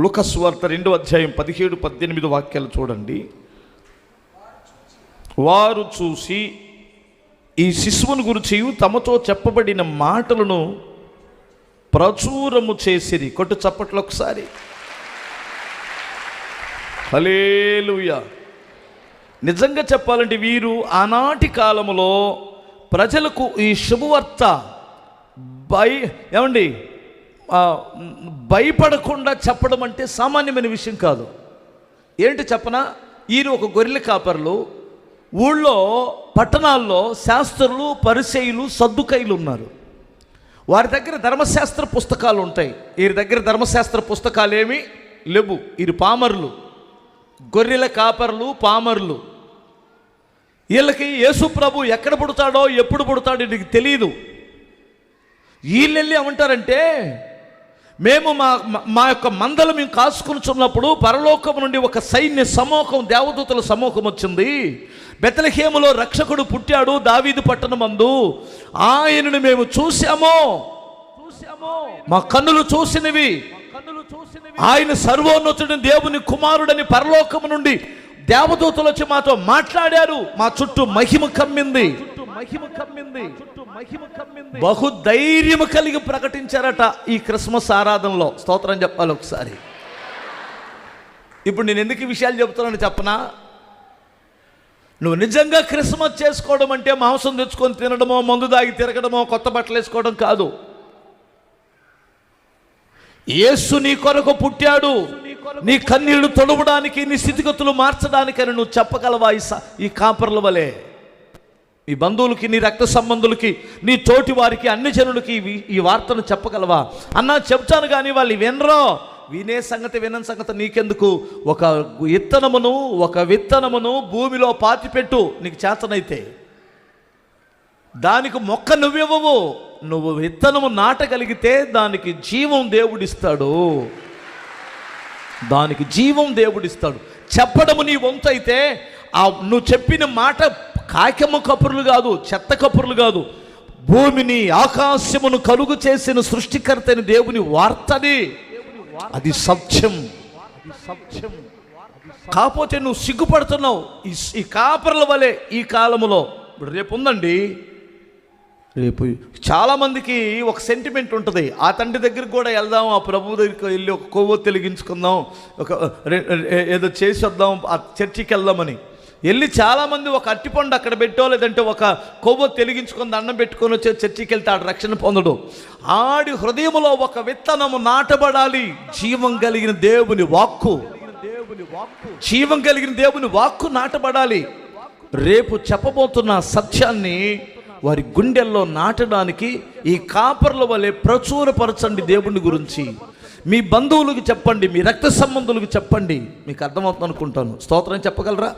లుకస్ వార్త రెండో అధ్యాయం పదిహేడు పద్దెనిమిది వాక్యాలు చూడండి. వారు చూసి ఈ శిశువును గురించి తమతో చెప్పబడిన మాటలను ప్రచురము చేసిరి. కొట్టు చప్పట్లు ఒకసారి. హలేలుయా నిజంగా చెప్పాలంటే వీరు ఆనాటి కాలంలో ప్రజలకు ఈ శుభవార్త బై ఏమండి? భయపడకుండా చెప్పడం అంటే సామాన్యమైన విషయం కాదు. ఏంటి చెప్పనా? ఈయన ఒక గొర్రెల కాపర్లు. ఊళ్ళో పట్టణాల్లో శాస్త్రులు పరిచయులు సద్దుకైలు ఉన్నారు. వారి దగ్గర ధర్మశాస్త్ర పుస్తకాలు ఉంటాయి. వీరి దగ్గర ధర్మశాస్త్ర పుస్తకాలు ఏమి లేవు. వీరు పామరులు. గొర్రెల కాపర్లు పామర్లు. వీళ్ళకి యేసు ప్రభు ఎక్కడ పుడతాడో ఎప్పుడు పుడతాడో నీకు తెలియదు వీళ్ళెళ్ళి ఏమంటారంటే మేము మా మా- యొక్క మందలు మేము కాసుకునిచున్నప్పుడు పరలోకం నుండి ఒక సైన్య సమూహం దేవదూతల సమూహం వచ్చింది. బెతలహేములో రక్షకుడు పుట్టాడు దావీదు పట్టణమందు. ఆయనను మేము చూశాము. మా కన్నులు చూసినవి. ఆయన సర్వోన్నతుడిని దేవుని కుమారుడని పరలోకము నుండి దేవదూతలు వచ్చి మాతో మాట్లాడారు. మా చుట్టూ మహిమ కమ్మింది. మహిమ కమ్మింది బహు ధైర్యము కలిగి ప్రకటించారట ఈ క్రిస్మస్ ఆరాధనలో. స్తోత్రం చెప్పాలి ఒకసారి. ఇప్పుడు నేను ఎందుకు ఈ విషయాలు చెప్తున్నాను చెప్పనా? నువ్వు నిజంగా క్రిస్మస్ చేసుకోవడం అంటే మాంసం తెచ్చుకొని తినడమో మందు దాగి తిరగడమో కొత్త బట్టలు వేసుకోవడం కాదు. యేసు నీ కొరకు పుట్టాడు. నీ కన్నీళ్ళు తొడవడానికి నీ స్థితిగతులు మార్చడానికని నువ్వు చెప్పగలవా ఈ ఈ కాపర్ల వలే? నీ బంధువులకి నీ రక్త సంబంధులకి నీ తోటి వారికి అన్ని జనులకి ఈ వార్తను చెప్పగలవా? అన్నా చెప్తాను కానీ వాళ్ళు వినరో. వినే సంగతి వినని సంగతి నీకెందుకు? ఒక విత్తనమును ఒక విత్తనమును భూమిలో పాతిపెట్టు నీకు చేతనైతే. దానికి మొక్క నువ్వివ్వవు. నువ్వు విత్తనము నాటగలిగితే దానికి జీవం దేవుడిస్తాడు. దానికి జీవం దేవుడిస్తాడు. చెప్పడము నీ వంతు అయితే ఆ నువ్వు చెప్పిన మాట కాకెమ్మ కపురులు కాదు చెత్త కపురులు కాదు. భూమిని ఆకాశమును కలుగు చేసిన సృష్టికర్త అయిన దేవుని వార్తది అది సత్యం. సత్యం కాకపోతే నువ్వు సిగ్గుపడుతున్నావు. ఈ ఈ కాపర్ల వలె ఈ కాలములో. ఇప్పుడు రేపు ఉందండి. రేపు చాలామందికి ఒక సెంటిమెంట్ ఉంటుంది. ఆ తండ్రి దగ్గరికి కూడా వెళ్దాం ఆ ప్రభు దగ్గరికి వెళ్ళి ఒక కొవ్వు తెలిగించుకుందాం ఒక ఏదో చేసి వద్దాం ఆ చర్చికి వెళ్దామని. వెళ్ళి చాలామంది ఒక అట్టిపండు అక్కడ పెట్టో లేదంటే ఒక కొవ్వు తెలిగించుకొని దండం పెట్టుకొని వచ్చే చర్చికి వెళ్తే ఆడు రక్షణ పొందడు. ఆడి హృదయములో ఒక విత్తనము నాటబడాలి. జీవం కలిగిన దేవుని వాక్కు. జీవం కలిగిన దేవుని వాక్కు నాటబడాలి. రేపు చెప్పబోతున్న సత్యాన్ని వారి గుండెల్లో నాటడానికి ఈ కాపర్ల వలె ప్రచురపరచండి దేవుని గురించి. మీ బంధువులకు చెప్పండి మీ రక్త సంబంధులకు చెప్పండి. మీకు అర్థమవుతుంది అనుకుంటాను స్తోత్రం చెప్పగలరా?